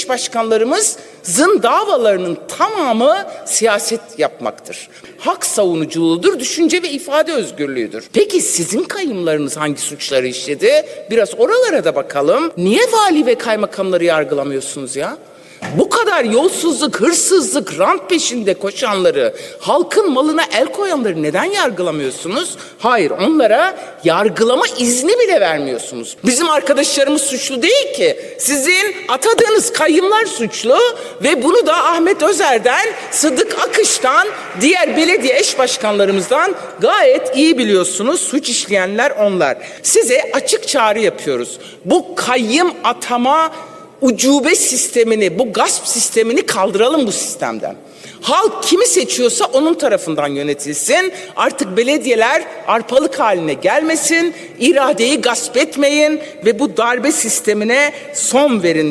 eş başkanlarımızın davalarının tamamı siyaset yapmaktır. Hak savunuculuğudur, düşünce ve ifade özgürlüğüdür. Peki sizin kayımlarınız hangi suçları işledi? Biraz oralara da bakalım. Niye vali ve kaymakamları yargılamıyorsunuz ya? Bu kadar yolsuzluk, hırsızlık, rant peşinde koşanları, halkın malına el koyanları neden yargılamıyorsunuz? Hayır, onlara yargılama izni bile vermiyorsunuz. Bizim arkadaşlarımız suçlu değil ki. Sizin atadığınız kayyımlar suçlu ve bunu da Ahmet Özer'den, Sıddık Akış'tan, diğer belediye eş başkanlarımızdan gayet iyi biliyorsunuz. Suç işleyenler onlar. Size açık çağrı yapıyoruz. Bu kayyım atama ucube sistemini, bu gasp sistemini kaldıralım bu sistemden. Halk kimi seçiyorsa onun tarafından yönetilsin. Artık belediyeler arpalık haline gelmesin. iradeyi gasp etmeyin ve bu darbe sistemine son verin